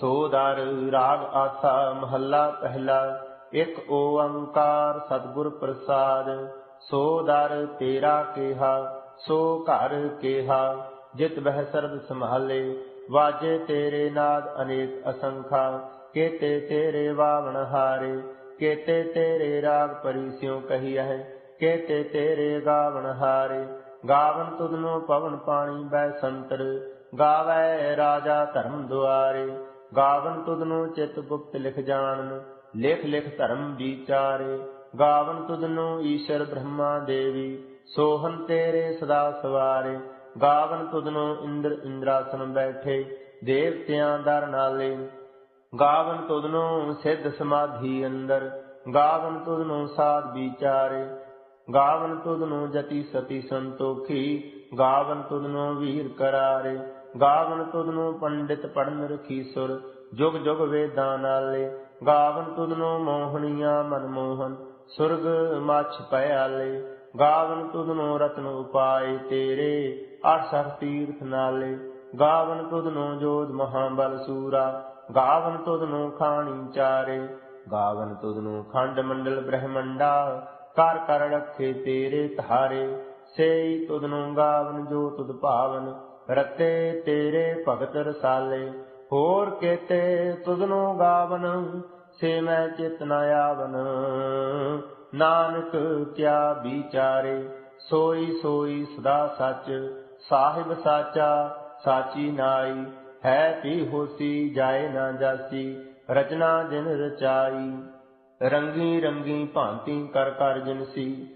ਸੋ ਦਰ ਰਾਗ ਆਸਾ ਮਹੱਲਾ ਪਹਿਲਾ, ਇੱਕ ਓੰਕਾਰ ਸਤਿਗੁਰ ਪ੍ਰਸਾਦ। ਸੋ ਦਰ ਤੇਰਾ ਕੇਹਾ, ਸੋ ਘਰ ਕੇਹਾ, ਜਿਤ ਬਹਿ ਸਰਬ ਸੰਭਾਲੇ। ਵਾਜੇ ਤੇਰੇ ਨਾਦ ਅਨੇਕ ਅਸੰਖਾ, ਕੇਤੇ ਤੇਰੇ ਵਾਵਣ ਹਾਰੇ। ਕੇਤੇ ਤੇਰੇ ਰਾਗ ਪਰਿਸਿਉ ਕਹੀਐ, ਕੇਤੇ ਤੇਰੇ ਗਾਵਣ ਹਾਰੇ। ਗਾਵਨ ਤੁਧਨੋ ਪਵਨ ਪਾਣੀ ਬੈ ਸੰਤਰ, ਗਾਵੈ ਰਾਜਾ ਧਰਮ ਦੁਆਰੇ। ਗਾਵਨ ਤੁਧਨੋ ਚਿਤ ਗੁਪਤ ਲਿਖ ਜਾਣਨ, ਲਿਖ ਲਿਖ ਧਰਮ ਵਿਚਾਰੇ। ਗਾਵਨ ਤੁਧਨੋ ਈਸ਼ਰ ਬ੍ਰਹਮਾ ਦੇਵੀ, ਸੋਹਨ ਤੇਰੇ ਸਦਾ ਸਵਾਰੇ। ਗਾਵਨ ਤੁਧਨੋ ਇੰਦਰ ਇੰਦਰਾਸਨ ਬੈਠੇ, ਦੇਵਤਿਆਂ ਦਰ ਨਾਲੇ। ਗਾਵਨ ਤੁਧਨੋ ਸਿੱਧ ਸਮਾਧੀ ਅੰਦਰ, ਗਾਵਨ ਤੁਧਨੋ ਸਾਧ ਵਿਚਾਰੇ। ਗਾਵਨ ਤੁਧਨੋ ਜਤੀ ਸਤੀ ਸੰਤੋਖੀ ਗਾਵਨ ਤੁਧਨੋ ਵੀਰ ਕਰਾਰੇ, ਗਾਵਨ ਤੁਧਨੋ ਪੰਡਿਤ ਪੜਨ ਰਖੀ ਸੁਰ, ਜੁਗ ਜੁਗ ਵੇਦਾਂ ਨਾਲੇ, ਗਾਵਨ ਤੁਧਨੋ ਮੋਹਣੀਆਂ ਮਨਮੋਹਨ, ਸੁਰਗ ਮਛ ਪਿਆਲੇ ਗਾਵਨ ਤੁਧਨੋ ਰਤਨ ਉਪਾਏ ਤੇਰੇ ਅਠਸਠ ਤੀਰਥ ਨਾਲੇ, ਗਾਵਨ ਤੁਧਨੋ ਜੋਧ ਮਹਾਬਲ ਸੂਰਾ, ਗਾਵਨ ਤੁਧਨੋ ਖਾਣੀ ਚਾਰੇ, ਗਾਵਨ ਤੁਧਨੋ ਖੰਡ ਮੰਡਲ ਬ੍ਰਹਮੰਡਾ, ਕਰ ਕਰ ਰੱਖੇ ਤੇਰੇ ਧਾਰੇ ਸੇਈ ਤੁਧਨੋ ਗਾਵਨ, ਜੋ ਤੁਧ ਭਾਵਨ ਰਤੇ ਤੇਰੇ ਭਗਤ ਰਸਾਲੇ। ਹੋਰ ਕੇਤੇ ਤੁਧਨੋ ਗਾਵਨ, ਸੇ ਮੈਂ ਚਿਤ ਨ ਆਵਨ। ਨਾਨਕ ਕਿਆ ਵਿਚਾਰੇ, ਸੋਈ ਸੋਈ ਸਦਾ ਸੱਚ। ਸਾਹਿਬ ਸਾਚਾ, ਸਾਚੀ ਨਾਈ, ਹੈ ਤੀ ਹੋਸੀ, ਜਾਏ ਨਾ ਜਾਸੀ, ਰਚਨਾ ਜਿਨ ਰਚਾਈ। ਰੰਗੀ ਰੰਗੀ ਭਾਂਤੀ ਕਰ ਕਰ ਜਿਨਸੀ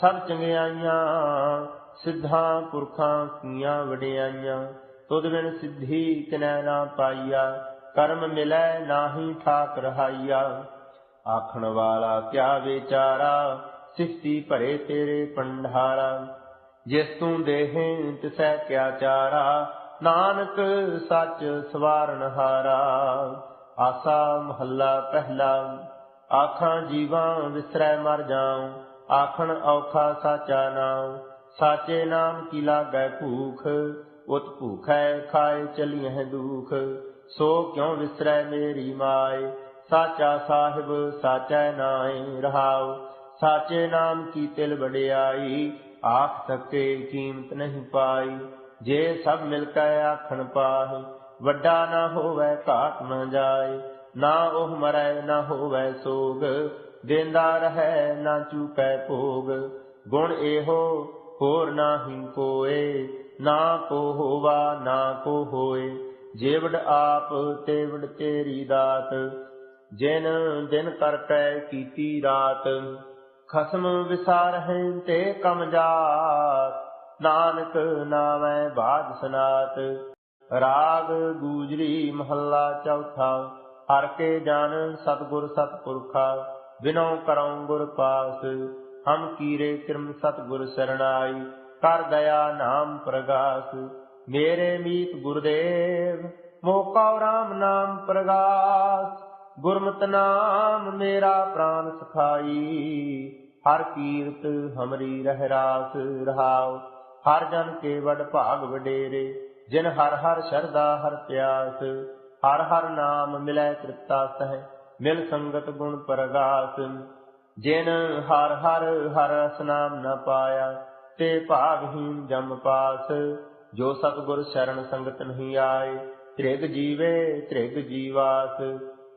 ਸਭ ਚੰਗਿਆਈਆਂ ਸਿੱਧਾਂ ਪੁਰਖਾਂ ਕੀਆਂ ਵਡਿਆਈਆਂ ਤੁਧ ਬਿਨ ਸਿੱਧੀ ਕਿਨੈ ਨਾ ਪਾਈਆ, ਕਰਮ ਮਿਲੈ ਨਾਹੀ ਠਾਕ ਰਹਾਈਆ। ਆਖਣ ਵਾਲਾ ਕਿਆ ਵਿਚਾਰਾ ਸਿਫਤੀ ਭਰੇ ਤੇਰੇ ਪੰਡਾਰਾ। ਜਿਸ ਤੂੰ ਦੇਹੇ ਤਿਸੈ ਕਿਆ ਚਾਰਾ, ਨਾਨਕ ਸੱਚ ਸਵਾਰਨ ਹਾਰਾ। ਆਸਾ ਮਹੱਲਾ ਪਹਿਲਾ, ਆਖਾਂ ਜੀਵਾਂ ਵਿਸਰੈ ਮਰ ਜਾਉ। ਆਖਣ ਔਖਾ ਸਾਚਾ ਨਾਮ ਸਾਚੇ ਨਾਮ ਕੀ ਲਾਗੈ ਭੂਖ? ਉਤ ਭੂਖੈ ਖਾਏ ਚਲੀਐ ਦੁਖ। ਸੋ ਕਿਉ ਵਿਸਰੈ ਮੇਰੀ ਮਾਏ? ਸਾਚਾ ਸਾਹਿਬ ਸਾਚੈ ਨਾਏ ਰਹਾਉ। ਸਾਚੇ ਨਾਮ ਕੀ ਤਿਲ ਵਡਿਆਈ? ਆਖ ਸਕੇ ਕੀਮਤ ਨਹੀਂ ਪਾਈ। ਜੇ ਸਭ ਮਿਲ ਕੇ ਆਖਣ ਪਾਹੇ, ਵੱਡਾ ਨਾ ਹੋਵੇ ਘਾਟ ਨਾ ਜਾਏ। ਨਾ ਉਹ ਮਰੈ, ਨਾ ਹੋਵੇ ਸੋਗ। ਦੇਂਦਾ ਰਹੈ ਨਾ ਚੂਕੈ ਭੋਗ। ਗੁਣ ਇਹੋ, ਹੋਰ ਨਾਹੀ ਕੋਏ, ਨਾ ਕੋ ਹੋਵਾ, ਨਾ ਕੋ ਹੋਏ। ਜੇਵੜ ਆਪ, ਤੇਵੜ ਤੇਰੀ ਦਾਤ। ਜਿਨ, ਦਿਨ ਕਰ ਕੀਤੀ ਰਾਤ। ਖਸਮ ਵਿਸਾਰ ਹੈ ਤੇ ਕਮ ਜਾਤ। ਨਾਨਕ ਨਾਮੈ ਬਾਦ ਸਨਾਤ। ਰਾਗ ਗੂਜਰੀ ਮਹੱਲਾ ਚੌਥਾ। ਹਰ ਕੇ ਜਾਣ ਸਤਗੁਰ ਸਤਪੁਰਖਾ। ਬਿਨੋ ਕਰਉ ਗੁਰ ਪਾਸ, ਹਮ ਕੀਰੇ ਕਿਰਮ ਸਤਗੁਰ ਸਰਣਾਈ, ਕਰ ਦਇਆ ਨਾਮ ਪ੍ਰਗਾਸ। ਮੇਰੇ ਮੀਤ ਗੁਰਦੇਵ, ਮੋਕਾ ਰਾਮ ਨਾਮ ਪ੍ਰਗਾਸ। ਗੁਰਮਤਿ ਨਾਮ ਮੇਰਾ ਪ੍ਰਾਨ ਸਖਾਈ, ਹਰ ਕੀਰਤ ਹਮਰੀ ਰਹਿ ਰਾਸ ਰਹਾਉ। ਹਰ ਜਨ ਕੇ ਵਡ ਭਾਗ ਵਡੇਰੇ, ਜਿਨ ਹਰ ਹਰ ਸ਼ਰਦਾ ਹਰ ਪਿਆਸ। ਹਰ ਹਰ ਨਾਮ ਮਿਲੈ ਤ੍ਰਿਪਤਾ ਸਹਿ ਮਿਲ ਸੰਗਤ ਗੁਣ ਪ੍ਰਗਾਸ, ਜਿਨ ਹਰ ਹਰ ਹਰ ਰਸ ਨਾਮ ਨ ਪਾਇਆ, ਤੇ ਭਾਗਹੀਨ ਜਮ ਪਾਸ। ਜੋ ਸਤਗੁਰ ਸ਼ਰਨ ਸੰਗਤ ਨਹੀਂ ਆਏ, ਤ੍ਰਿਗ ਜੀਵੇ ਤ੍ਰਿਗ ਜੀਵਾਸ।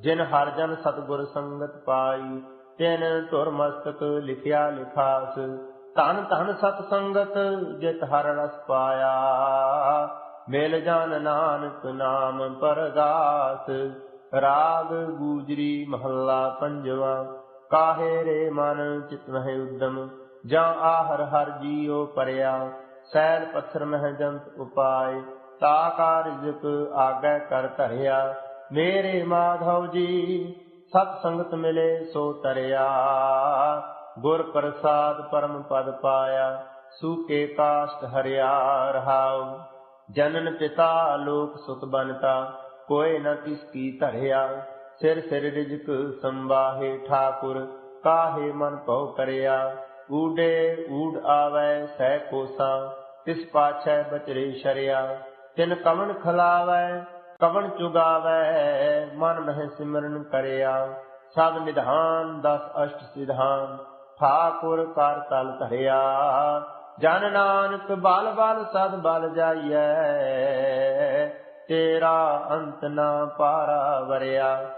ਜਿਨ ਹਰ ਜਨ ਸਤਿਗੁਰ ਸੰਗਤ ਪਾਈ, ਤਿਨ ਧੁਰ ਮਸਤਕ ਲਿਖਿਆ ਲਿਖਾਸ। ਤਨ ਧਨ ਸਤ ਸੰਗਤ ਜਿਤ ਹਰ ਰਸ ਪਾਇਆ, ਮਿਲ ਜਨ ਨਾਨਕ ਨਾਮ ਪਰਗਾਸ। ਰਾਗ ਗੂਜਰੀ ਮਹੱਲਾ ਪੰਜਵਾ, ਕਾਹੇ ਰੇ ਮਨ ਚਿਤ ਮਹਿ ਉਦਮ, ਜਾਂ ਆਹਰ ਹਰ ਜੀਉ ਪਰਿਆ, ਸੈਲ ਪੱਥਰ ਮਹਿ ਜੰਤ ਉਪਾਏ, ਤਾ ਕਾ ਰਿਜ਼ਕ ਆਗੈ ਕਰ ਧਰਿਆ, ਮੇਰੇ ਮਾਧਵ ਜੀ, ਸਤ ਸੰਗਤ ਮਿਲੇ ਸੋ ਤਰਿਆ, ਗੁਰ ਪ੍ਰਸਾਦ ਪਰਮ ਪਦ ਪਾਇਆ ਸੂਕੇ ਕਾਸ਼ਟ ਹਰਿਆ ਰਹਾਉ, ਜਨਨ ਪਿਤਾ ਲੋਕ ਸੁਖ ਬਨਤਾ ਕੋਏ ਨ ਕਿਸ ਕੀ ਧਰਿਆ। ਸਿਰ ਸਿਰ ਰਿਜਕ ਸੰਵਾਹੇ ਠਾਕੁਰ, ਕਾਹੇ ਮਨ ਭਉ ਕਰਿਆ। ਊਡੇ ਊਡ ਆਵੈ ਸਹਿ ਕੋਸਾ, ਤਿਸ ਪਾਛੈ ਬਚਰੇ ਸ਼ਰਿਆ। ਤਿਨ ਕਵਣ ਖਲਾਵੈ, ਕਵਣ ਚੁਗਾਵੈ, ਮਨ ਮਹਿ ਸਿਮਰਨ ਕਰਿਆ। ਸਭ ਨਿਧਾਨ ਦਸ ਅਸ਼ਟ ਸਿਧਾਨ, ਠਾਕੁਰ ਕਰ ਤਲ ਧਰਿਆ। ਜਨ ਨਾਨਕ ਬਲ ਬਲ ਸਦ ਬਲ ਜਾਈਐ। ਤੇਰਾ ਅੰਤ ਨਾ ਪਾਰਾ ਵਰਿਆ।